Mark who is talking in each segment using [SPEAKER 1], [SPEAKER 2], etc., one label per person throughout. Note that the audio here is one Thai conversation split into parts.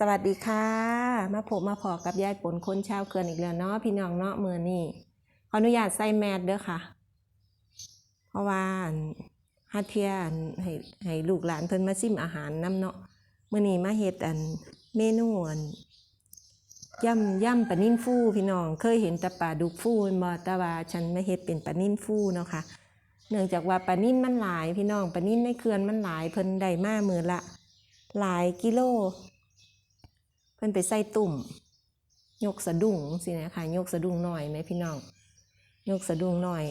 [SPEAKER 1] สวัสดีค่ะ มาพบมาพอกับยายปนคนชาวเกินอีกแล้วเนาะพี่น้องเนาะมือนี่ขออนุญาตใส่แมสเด้อค่ะ เพราะว่าฮัทเทียนให้ให้ลูกหลานเพิ่นมาซิมอาหารนํเนาะมื้อนี้มาเฮ็ดอันเมนูอันย่ำย่ำปลานิ่นฟูพี่น้องเคยเห็นแต่ปลาดุกฟูม่นบ่แต่ว่าฉันมาเฮ็ดเป็นปลานิ่นฟูเนาะค่ะเนื่องจากว่าปลานิ่นมันหลายพี่น้องปลานิ่นในเขื่อนมันหลายเพิ่นได้มามือละ หลายกิโล เพิ่นไปใส่ตุ่มยกสะดุ้งสินะคะยกสะดุ้งหน่อยไหมพี่น้องยกสะดุ้งหน่อย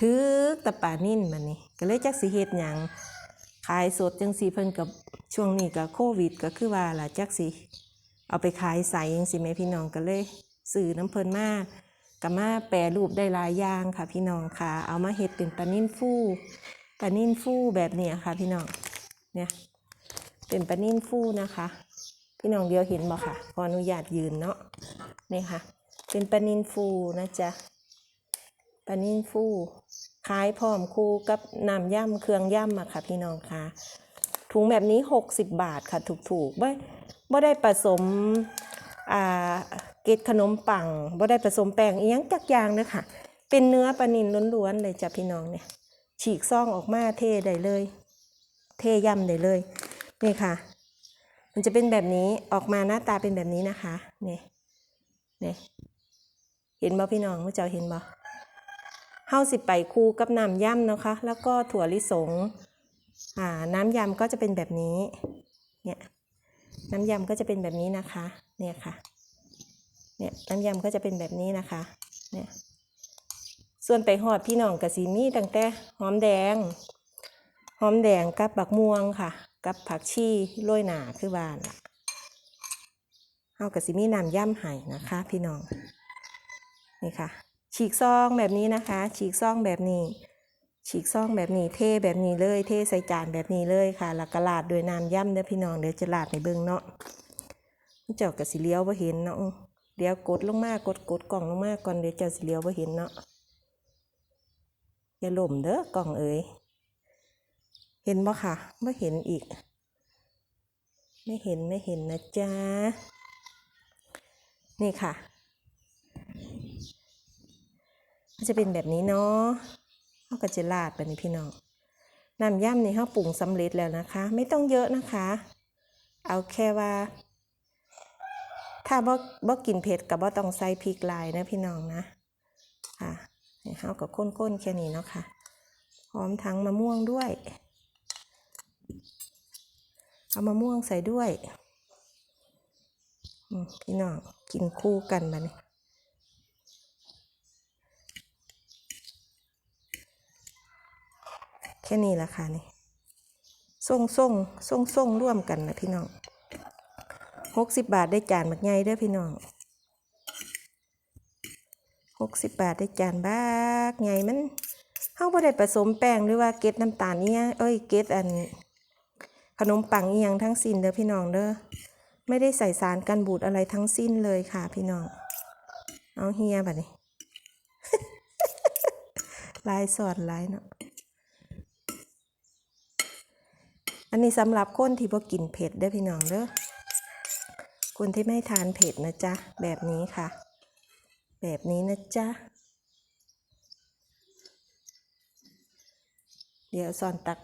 [SPEAKER 1] ถือตะปานิ่นมันนี่ก็เลยจักสิเฮ็ดหยังขายสดจังสีเพิ่นกับช่วงนี้กับโควิด ก็คือว่าล่ะจักสิเอาไปขายใส่จังสิแม่พี่น้องก็เลยซื้อน้ำเพิ่นมากก็มาแปรรูปได้หลายอย่างค่ะ พี่น้องค่ะ เอามาเฮ็ดเป็นปลานิ่นฟูปลานิ่นฟูแบบนี้ค่ะ พี่น้องเนี่ยเป็นปลานิ่นฟูนะคะ พี่น้องเดียวเห็นบ่ค่ะ ขออนุญาตยืนเนาะนี่ค่ะ เป็นปลานินฟูนะจ๊ะปลานินฟูขายพร้อมคู่กับน้ำย่ำเครื่องย่ำอะค่ะ พี่น้องค่ะ ถุงแบบนี้ 60 บาทค่ะ ถูกๆบ่บ่ได้ผสมอ่าเกล็ดขนมปังบ่ได้ผสมแป้งอีหยังจักอย่างเด้อค่ะ เป็นเนื้อปลานินล้วนๆเลยจ้ะพี่น้องเนี่ย ฉีกซ่องออกมาเทได้เลย เทย่ำได้เลย นี่ค่ะ มันจะเป็นแบบนี้ออกมาหน้าตาเป็นแบบนี้นะคะเนี่ยเนี่ยเห็นบ่พี่น้องเมื่อเจ้าเห็นบ่เฮาสิไปคู่กับน้ำย่ำนะคะ แล้วก็ถั่วลิสงอ่าน้ำยำก็จะเป็นแบบนี้เนี่ยน้ำยำก็จะเป็นแบบนี้นะคะเนี่ยค่ะเนี่ยน้ำยำก็จะเป็นแบบนี้นะคะเนี่ยส่วนไปหอดพี่น้องกับสีมี่ตั้งแต่หอมแดง หอมแดงกับบักม่วงค่ะ กับผักชีโรยหนาคือบ้านล่ะเฮากับสิมีน้ำย่ำไห้นะคะ พี่น้อง นี่ค่ะ ฉีกซองแบบนี้นะคะ ฉีกซองแบบนี้ ฉีกซองแบบนี้เทแบบนี้เลย เทใส่จานแบบนี้เลยค่ะแล้วก็ลาดด้วยน้ำย่ำเด้อพี่น้องเดี๋ยวจะลาดในเบิ้งเนาะเจ้ากับสิเลี้ยวบ่เห็นเนาะเดี๋ยวกดลงมากดกดกล่องลงมาก่อนเดี๋ยวเจ้าสิเลี้ยวบ่เห็นเนาะอย่าหล่มเด้อกล่องเอ๋ย เห็นบ่ค่ะไม่เห็นอีก ไม่เห็นไม่เห็นนะจ๊ะ นี่ค่ะมันจะเป็นแบบนี้เนาะเขาก็จะลาดไปนี่พี่น้องน้ำย่ำนี่เขาปรุงสำเร็จแล้วนะคะ ไม่ต้องเยอะนะคะ เอาแค่ว่า ถ้าบ่บ่กินเผ็ดกับบ่ต้องใส่พริกลายนะพี่น้องนะค่ะเขาก็ข้นๆแค่นี้เนาะค่ะ พร้อมทั้งมะม่วงด้วย เอามะม่วงใส่ด้วยพี่น้องกินคู่กันมาเนี่ยแค่นี้ละค่ะนี่ส่งส่งส่งส่งร่วมกันนะพี่น้องหกสิบบาทได้จานบักใหญ่เด้อพี่น้องหกสิบบาทได้จานบักใหญ่มันเฮาบ่ได้ผสมแป้งหรือว่าเกล็ดน้ำตาลเนี่ยเอ้ยเกล็ดอัน ขนมปังอียังทั้งสิ้นเด้อพี่น้องเด้อไม่ได้ใส่สารกันบูดอะไรทั้งสิ้นเลยค่ะ พี่น้อง เอาเฮียบัดนี้ลายสอดลายเนาะอันนี้สำหรับคนที่บ่กินเผ็ดเด้อพี่น้องเด้อคนที่ไม่ทานเผ็ดนะจ๊ะ แบบนี้ค่ะ แบบนี้นะจ๊ะ เดี๋ยวสอนตัก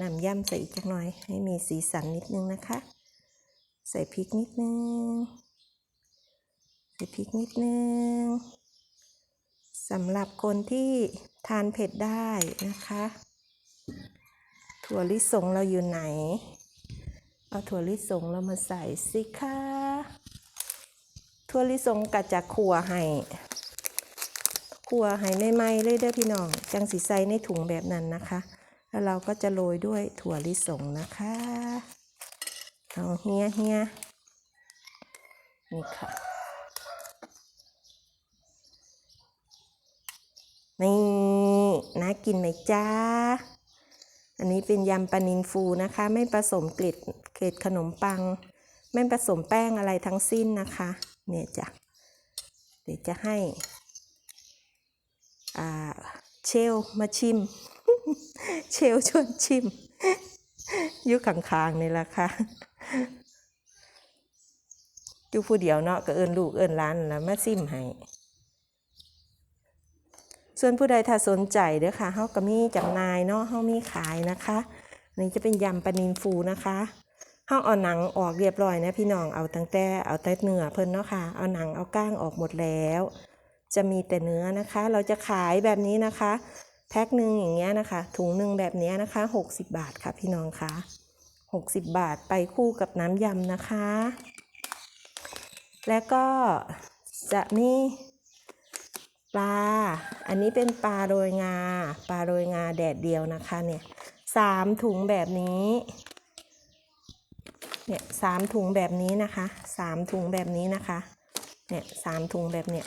[SPEAKER 1] นำย่ำใส่อีกจักหน่อย ให้มีสีสันนิดนึงนะคะ ใส่พริกนิดนึง ใส่พริกนิดนึงสำหรับคนที่ทานเผ็ดได้นะคะ ถั่วลิสงเราอยู่ไหน เอาถั่วลิสงเรามาใส่สิคะถั่วลิสงกัดจากขัวให้ขัวให้ไม่ไหมเลยเด้อพี่น้อง จังสีใส่ในถุงแบบนั้นนะคะ แล้วเราก็จะโรยด้วยถั่วลิสงนะคะเอาเฮียเฮียนี่ค่ะนี่น่ากินไหมจ้า อันนี้เป็นยำปลานินฟูนะคะ ไม่ผสมเกล็ดเกล็ดขนมปัง ไม่ผสมแป้งอะไรทั้งสิ้นนะคะ เนี่ยจ้ะ เดี๋ยวจะให้เชลมาชิม เชลชวนชิมยู่ข้างๆนี่แหละค่ะอยู่ผู้เดียวเนาะก็เอินลูกเอินหลานนั่นล่ะมาซิมให้ส่วนผู้ใดถ้าสนใจเด้อค่ะเฮาก็มีจำหน่ายเนาะเฮามีขายนะคะนนี้จะเป็นยำปลานินฟูนะคะเฮาเอาหนังออกเรียบร้อยนะพี่น้องเอาตั้งแต่เอาแต่เนื้อเพิ่นเนาะค่ะ เอาหนังเอาก้างออกหมดแล้ว จะมีแต่เนื้อนะคะ เราจะขายแบบนี้นะคะ แพ็คหนึ่งอย่างเงี้ยนะคะ ถุงหนึ่งแบบเนี้ยนะคะ 60 บาทค่ะพี่น้องคะ60 บาทไปคู่กับน้ำยำนะคะ แล้วก็จะมีปลา อันนี้เป็นปลาโรยงา ปลาโรยงาแดดเดียวนะคะเนี่ยสามถุงแบบนี้เนี่ยสามถุงแบบนี้นะคะสามถุงแบบนี้นะคะเนี่ยสามถุงแบบเนี้ย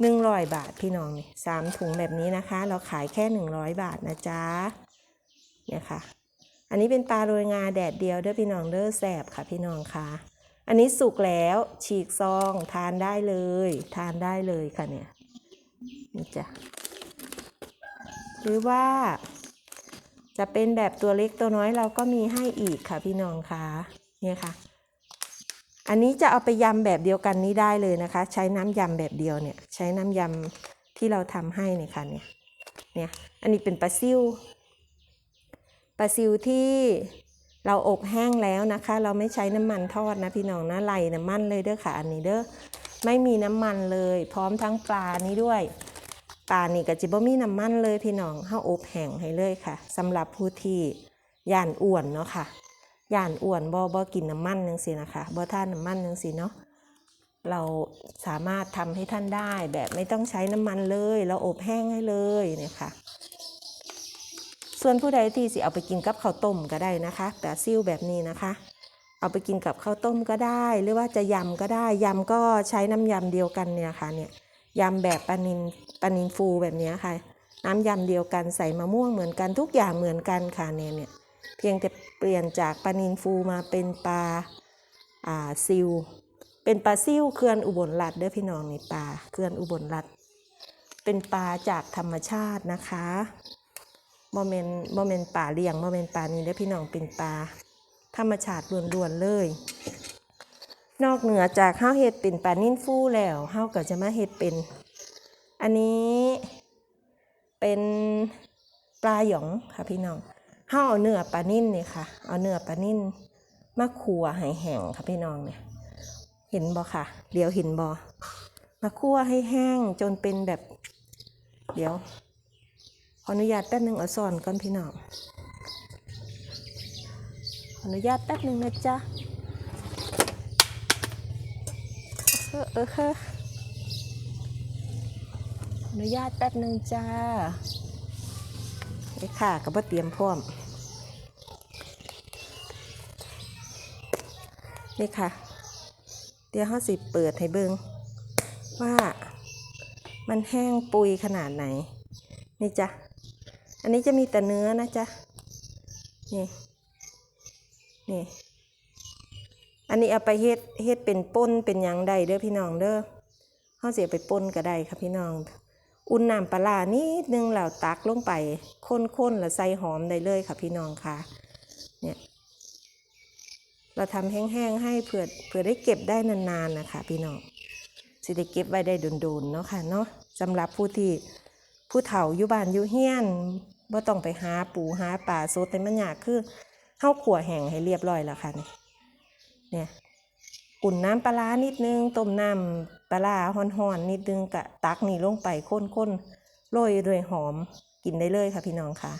[SPEAKER 1] หนึ่งร้อยบาทพี่น้องนี่สามถุงแบบนี้นะคะ เราขายแค่หนึ่งร้อยบาทนะจ๊ะเนี่ยค่ะ อันนี้เป็นปลาโรยงาแดดเดียวเด้อพี่น้องเด้อแสบค่ะพี่น้องค่ะ อันนี้สุกแล้วฉีกซองทานได้เลย ทานได้เลยค่ะเนี่ยนี่จ้ะหรือว่า จะเป็นแบบตัวเล็กตัวน้อยเราก็มีให้อีกค่ะพี่น้องค่ะเนี่ยค่ะ อันนี้จะเอาไปยำแบบเดียวกันนี้ได้เลยนะคะ ใช้น้ำยำแบบเดียวเนี่ย ใช้น้ำยำที่เราทำให้เนี่ยค่ะเนี่ยเนี่ยอันนี้เป็นปลาซิวปลาซิวที่เราอบแห้งแล้วนะคะ เราไม่ใช้น้ำมันทอดนะพี่น้องนะไหลน้ำมันเลยเด้อค่ะ อันนี้เด้อไม่มีน้ำมันเลย พร้อมทั้งปลานี้ด้วยปลานี่ก็จิบ่มีน้ำมันเลยพี่น้องเฮาอบแห้งให้เลยค่ะสำหรับผู้ที่ย่านอ้วนเนาะค่ะ ย่านอ้วนบ่บ่กินน้ำมันจังซี่นะคะบ่ทานน้ำมันจังซี่เนาะเราสามารถทำให้ท่านได้แบบไม่ต้องใช้น้ำมันเลย เราอบแห้งให้เลยเนี่ยค่ะส่วนผู้ใดที่สิเอาไปกินกับข้าวต้มก็ได้นะคะ แต่ซิ่วแบบนี้นะคะ เอาไปกินกับข้าวต้มก็ได้ หรือว่าจะยำก็ได้ยำก็ใช้น้ำยำเดียวกันเนี่ยค่ะเนี่ยยำแบบปลานินปลานินฟูแบบนี้ค่ะ น้ำยำเดียวกันใส่มะม่วงเหมือนกันทุกอย่างเหมือนกันค่ะเนี่ยเนี่ย เพียงแต่เปลี่ยนจากปลานินฟูมาเป็นปลาอ่าซิว เป็นปลาซิวเขื่อนอุบลรัฐเด้อพี่น้องนี่ปลาเขื่อนอุบลรัฐเป็นปลาจากธรรมชาตินะคะโมเมนต์โมเมนต์ป่าเลี้ยงโมเมนต์ป่านี้เด้อพี่น้องเป็นปลาธรรมชาติล้วนๆเลย นอกเหนือจากข้าวเห็ดเป็นปลานิ่นฟูแล้วข้าวก็จะมาเห็ดเป็น อันนี้เป็นปลาหยองค่ะพี่น้อง ข้าเอาเนื้อปลานิ่นเนี่ยค่ะ เอาเนื้อปลานิ่นมาคั่วให้แห้งค่ะพี่น้องเนี่ยเห็นบ่ค่ะเดี๋ยวเห็นบ่มาคั่วให้แห้งจนเป็นแบบ เดี๋ยวขออนุญาตแป๊บนึงเอาซ่อนก่อนพี่น้องขออนุญาตแป๊บหนึ่งนะจ๊ะเออเออเออขออนุญาตแป๊บหนึ่งจ้าไอ้ค่ะก็บ่เตรียมพร้อม นี่ค่ะ เดี๋ยวเขาสิเปิดให้เบิงว่ามันแห้งปุยขนาดไหน นี่จ้ะ อันนี้จะมีแต่เนื้อนะจ๊ะ นี่ นี่ อันนี้เอาไปเฮ็ดเฮ็ดเป็นป่นเป็นยังได้เด้อพี่น้องเด้อเฮาสิเอาไปป่นก็ได้ค่ะพี่น้อง อุ่นน้ำปลาร้านิดนึงแล้วตักลงไป ข้นๆแล้วใส่หอมได้เลยค่ะพี่น้องค่ะ เนี่ย เราทำแห้งๆให้เผื่อเผื่อได้เก็บได้นานๆนะคะพี่น้องสิได้เก็บไว้ได้โดนๆเนาะค่ะเนาะสำหรับผู้ที่ผู้เฒ่าอยู่บ้านอยู่เฮียนบ่ต้องไปหาปูหาปลาสดแต่มันยากคือเข้าขัวแห้งให้เรียบร้อยแล้วค่ะนี่เนี่ยอุ่นน้ำปลานิดนึงต้มน้ำปลาร้าห่อนๆนิดนึงกะตักนี่ลงไปข้นๆโรยด้วยหอมกินได้เลยค่ะพี่น้องค่ะ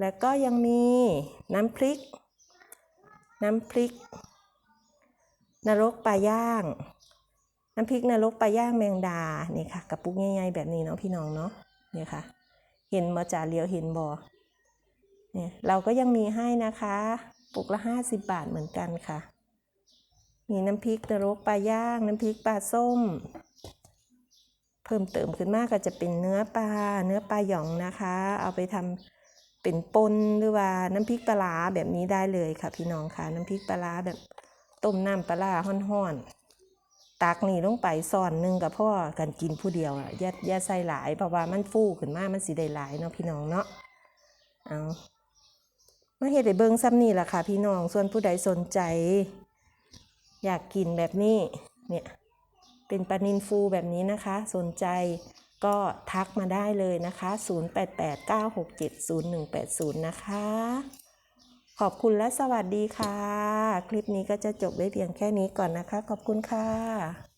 [SPEAKER 1] แล้วก็ยังมีน้ำพริก น้ำพริก นรกปลาย่าง น้ำพริกนรกปลาย่างแมงดานี่ค่ะกระปุกใหญ่ๆแบบนี้เนาะพี่น้องเนาะเนี่ยค่ะ เห็นบ่จ่าเลียวเห็นบ่เนี่ยเราก็ยังมีให้นะคะปุกละห้าสิบบาทเหมือนกันค่ะ มีน้ำพริกนรกปลาย่าง น้ำพริกปลาส้ม เพิ่มเติมขึ้นมากก็จะเป็นเนื้อปลาเนื้อปลาหยองนะคะ เอาไปทำ เป็นปนหรือว่าน้ำพริกปลาแบบนี้ได้เลยค่ะ พี่น้องค่ะน้ำพริกปลาแบบต้มน้ำปลาห้อนๆตักนี่ลงไปซ่อนหนึงกับพ่อกันกินผู้เดียวอะอย่าอย่าใส่หลายเพราะว่ามันฟูขึ้นมามันสิได้หลายเนาะพี่น้องเนาะเอามาเฮ็ดให้เบิ่งซ้ำนี่แหละค่ะ พี่น้องส่วนผู้ใดสนใจ อยากกินแบบนี้เนี่ยเป็นปลานินฟูแบบนี้นะคะ สนใจ ก็ทักมาได้เลยนะคะ 0889670180 นะคะ ขอบคุณและสวัสดีค่ะ คลิปนี้ก็จะจบไว้เพียงแค่นี้ก่อนนะคะ ขอบคุณค่ะ